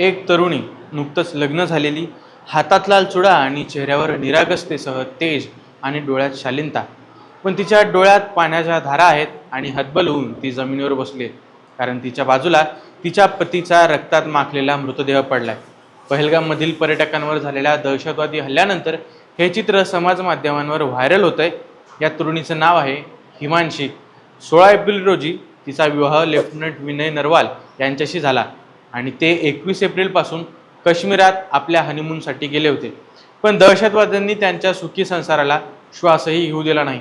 एक तरुणी नुकतंच लग्न झालेली हातात लाल चुडा आणि चेहऱ्यावर निरागसतेसह तेज आणि डोळ्यात शालीनता. पण तिच्या डोळ्यात पाण्याच्या धारा आहेत आणि हतबल होऊन ती जमिनीवर बसली आहे. कारण तिच्या बाजूला तिच्या पतीचा रक्तात माखलेला मृतदेह पडलाय. पहलगाममधील पर्यटकांवर झालेल्या दहशतवादी हल्ल्यानंतर हे चित्र समाज माध्यमांवर व्हायरल होत आहे या तरुणीचं नाव आहे हिमांशी. सोळा एप्रिल रोजी तिचा विवाह लेफ्टनंट विनय नरवाल यांच्याशी झाला. आणि ते एकवीस एप्रिलपासून काश्मीरात आपल्या हनीमूनसाठी गेले होते. पण दहशतवाद्यांनी त्यांच्या सुखी संसाराला श्वासही घेऊ दिला नाही.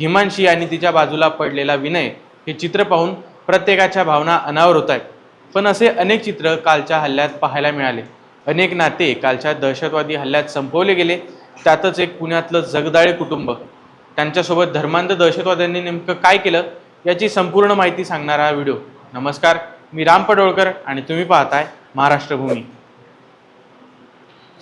हिमांशी आणि तिच्या बाजूला पडलेला विनय हे चित्र पाहून प्रत्येकाच्या भावना अनावर होत आहेत. पण असे अनेक चित्र कालच्या हल्ल्यात पाहायला मिळाले. अनेक नाते कालच्या दहशतवादी हल्ल्यात संपवले गेले. त्यातच एक पुण्यातलं जगदाळे कुटुंब. त्यांच्यासोबत धर्मांध दहशतवाद्यांनी नेमकं काय केलं याची संपूर्ण माहिती सांगणारा हा व्हिडिओ. नमस्कार. मी राम पडोळकर आणि तुम्ही पाहताय महाराष्ट्रभूमी.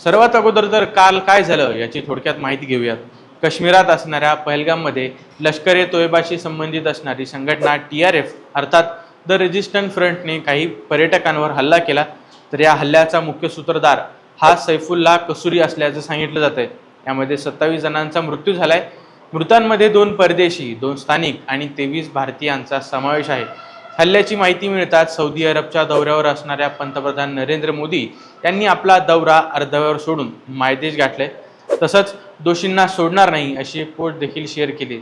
सर्वात अगोदर तर काल काय झालं याची थोडक्यात माहिती घेऊयात. काश्मीरात असणाऱ्या पहलगाममध्ये लष्कर ए तोयबाशी संबंधित असणारी संघटना टी आर एफ अर्थात द रेजिस्टंट फ्रंटने काही पर्यटकांवर हल्ला केला तर या हल्ल्याचा मुख्य सूत्रधार हा सैफुल्ला कसुरी असल्याचं सांगितलं जात आहे यामध्ये सत्तावीस जणांचा मृत्यू झालाय. मृतांमध्ये दोन परदेशी दोन स्थानिक आणि तेवीस भारतीयांचा समावेश आहे. हल्ल्याची माहिती मिळताच सौदी अरबच्या दौऱ्यावर असणाऱ्या पंतप्रधान नरेंद्र मोदी यांनी आपला दौरा अर्धव्यावर सोडून मायदेश गाठले. तसंच दोषींना सोडणार नाही अशी पोस्ट देखील शेअर केली.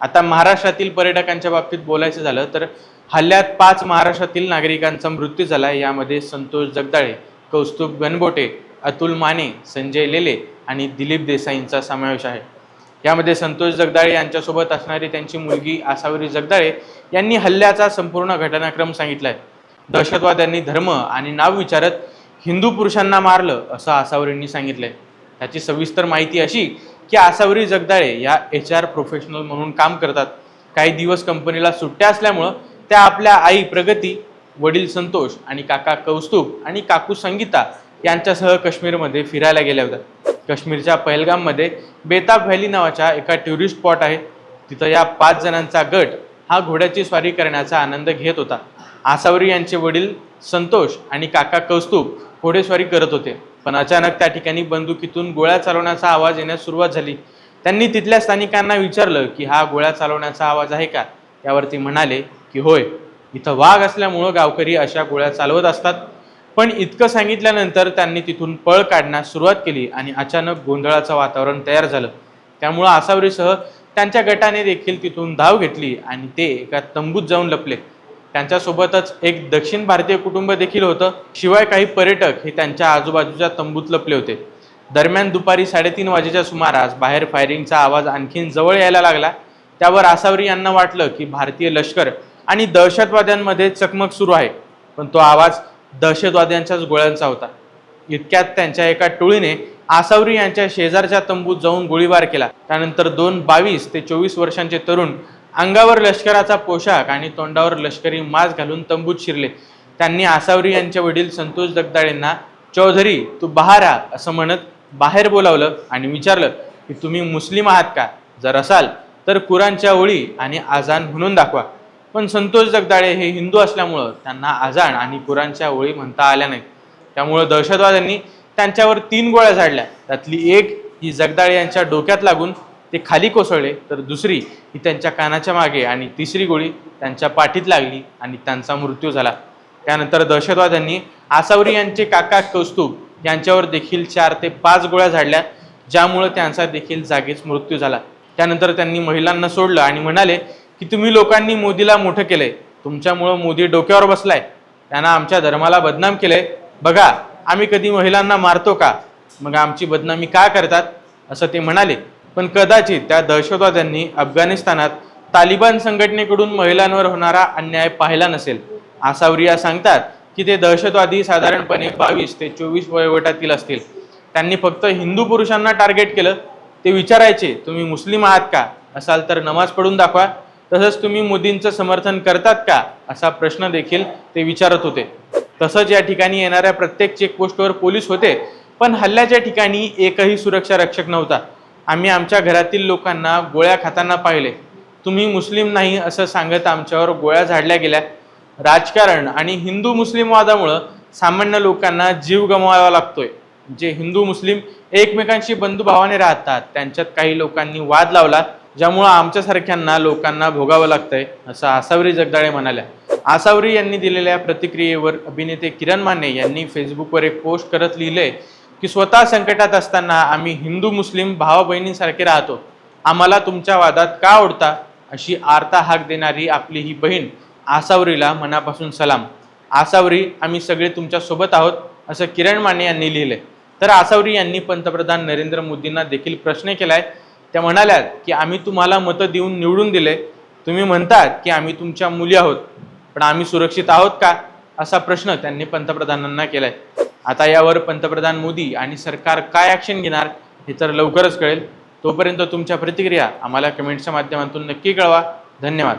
आता महाराष्ट्रातील पर्यटकांच्या बाबतीत बोलायचं झालं तर हल्ल्यात पाच महाराष्ट्रातील नागरिकांचा मृत्यू झाला यामध्ये संतोष जगदाळे कौस्तुभ गणबोटे अतुल माने संजय लेले आणि दिलीप देसाईंचा समावेश आहे. यामध्ये संतोष जगदाळे यांच्यासोबत असणारी त्यांची मुलगी आसावरी जगदाळे यांनी हल्ल्याचा संपूर्ण घटनाक्रम सांगितलाय. दहशतवाद्यांनी धर्म आणि नाव विचारत हिंदू पुरुषांना मारलं असं आसावरींनी सांगितलंय. त्याची सविस्तर माहिती अशी की आसावरी जगदाळे या एच आर प्रोफेशनल म्हणून काम करतात. काही दिवस कंपनीला सुट्ट्या असल्यामुळं त्या आपल्या आई प्रगती वडील संतोष आणि काका कौस्तुभ आणि काकू संगीता यांच्यासह काश्मीरमध्ये फिरायला गेल्या होत्या. काश्मीरच्या पहलगाममध्ये बेताब व्हॅली नावाच्या एका टुरिस्ट स्पॉट आहे. तिथं या पाच जणांचा गट हा घोड्याची स्वारी करण्याचा आनंद घेत होता. आसावरी यांचे वडील संतोष आणि काका कौस्तुभ घोडेस्वारी करत होते. पण अचानक त्या ठिकाणी बंदुकीतून गोळ्या चालवण्याचा आवाज येण्यास सुरुवात झाली. त्यांनी तिथल्या स्थानिकांना विचारलं की हा गोळ्या चालवण्याचा आवाज आहे का? यावरती म्हणाले की होय. इथं वाघ असल्यामुळं गावकरी अशा गोळ्या चालवत असतात. पण इतकं सांगितल्यानंतर त्यांनी तिथून पळ काढण्यास सुरुवात केली आणि अचानक गोंधळाचं वातावरण तयार झालं. त्यामुळं आसावरीसह त्यांच्या गटाने देखील तिथून धाव घेतली आणि ते एका तंबूत जाऊन लपले. त्यांच्यासोबतच एक दक्षिण भारतीय कुटुंब देखील होतं. शिवाय काही पर्यटक हे त्यांच्या आजूबाजूच्या तंबूत लपले होते. दरम्यान दुपारी साडेतीन वाजेच्या सुमारास बाहेर फायरिंगचा आवाज आणखीन जवळ यायला लागला. त्यावर आसावरी यांना वाटलं की भारतीय लष्कर आणि दहशतवाद्यांमध्ये चकमक सुरू आहे. पण तो आवाज दहशतवाद्यांच्याच गोळ्यांचा होता. इतक्यात त्यांच्या एका टोळीने आसावरी यांच्या शेजारच्या तंबूत जाऊन गोळीबार केला. त्यानंतर दोन बावीस ते चोवीस वर्षांचे तरुण अंगावर लष्कराचा पोशाख आणि तोंडावर लष्करी मास्क घालून तंबूत शिरले. त्यांनी आसावरी यांचे वडील संतोष दगदाळेंना चौधरी तू बाहेर असं म्हणत बाहेर बोलावलं आणि विचारलं की तुम्ही मुस्लिम आहात का? जर असाल तर कुराणच्या ओळी आणि आजान म्हणून दाखवा. पण संतोष जगदाळे हे हिंदू असल्यामुळं त्यांना आजाण आणि कुराणच्या ओळी म्हणता आल्या नाहीत. त्यामुळं दहशतवाद्यांनी त्यांच्यावर तीन गोळ्या झाडल्या. त्यातली एक ही जगदाळे यांच्या डोक्यात लागून ते खाली कोसळले तर दुसरी ही त्यांच्या कानाच्या मागे आणि तिसरी गोळी त्यांच्या पाठीत लागली आणि त्यांचा मृत्यू झाला. त्यानंतर दहशतवाद्यांनी आसावरी यांचे काका कौस्तुभ यांच्यावर देखील चार ते पाच गोळ्या झाडल्या ज्यामुळं त्यांचा देखील जागीच मृत्यू झाला. त्यानंतर त्यांनी महिलांना सोडलं आणि म्हणाले की तुम्ही लोकांनी मोदीला मोठं केलंय. तुमच्यामुळं मोदी डोक्यावर बसलाय. त्यांना आमच्या धर्माला बदनाम केलंय. बघा आम्ही कधी महिलांना मारतो का? मग आमची बदनामी का करतात? असं ते म्हणाले. पण कदाचित त्या दहशतवाद्यांनी अफगाणिस्तानात तालिबान संघटनेकडून महिलांवर होणारा अन्याय पाहिला नसेल. आसावरिया सांगतात की ते दहशतवादी साधारणपणे बावीस ते चोवीस वयोगटातील असतील. त्यांनी फक्त हिंदू पुरुषांना टार्गेट केलं. ते विचारायचे तुम्ही मुस्लिम आहात का? असाल तर नमाज पढून दाखवा. तसंच तुम्ही मोदींचं समर्थन करतात का? असा प्रश्न देखील ते विचारत होते. तसंच या ठिकाणी येणाऱ्या प्रत्येक चेकपोस्टवर पोलीस होते पण हल्ल्याच्या ठिकाणी एकही सुरक्षा रक्षक नव्हता. आम्ही आमच्या घरातील लोकांना गोळ्या खाताना पाहिले. तुम्ही मुस्लिम नाही असं सांगत आमच्यावर गोळ्या झाडल्या गेल्या. राजकारण आणि हिंदू मुस्लिम वादामुळं सामान्य लोकांना जीव गमवावा लागतोय. जे हिंदू मुस्लिम एकमेकांशी बंधुभावाने राहतात त्यांच्यात काही लोकांनी वाद लावला ज्यामुळं आमच्यासारख्यांना लोकांना भोगावं लागतंय असं आसावरी जगदाळे म्हणाल्या. आसावरी यांनी दिलेल्या प्रतिक्रियेवर अभिनेते किरण माने यांनी फेसबुकवर एक पोस्ट करत लिहिलंय की स्वतः संकटात असताना आम्ही हिंदू मुस्लिम भावा बहिणींसारखे राहतो. आम्हाला तुमच्या वादात का ओढता? अशी आर्ता हाक देणारी आपली ही बहीण आसावरीला मनापासून सलाम. आसावरी आम्ही सगळे तुमच्यासोबत आहोत असं किरण माने यांनी लिहिले तर आसावरी यांनी पंतप्रधान नरेंद्र मोदींना देखील प्रश्न केलाय त्या म्हणाल्यात की आम्ही तुम्हाला मतं देऊन निवडून दिले. तुम्ही म्हणतात की आम्ही तुमच्या मुली आहोत पण आम्ही सुरक्षित आहोत का? असा प्रश्न त्यांनी पंतप्रधानांना केलाय. आता यावर पंतप्रधान मोदी आणि सरकार काय ॲक्शन घेणार हे तर लवकरच कळेल. तोपर्यंत तुमच्या प्रतिक्रिया आम्हाला कमेंट्सच्या माध्यमातून नक्की कळवा. धन्यवाद.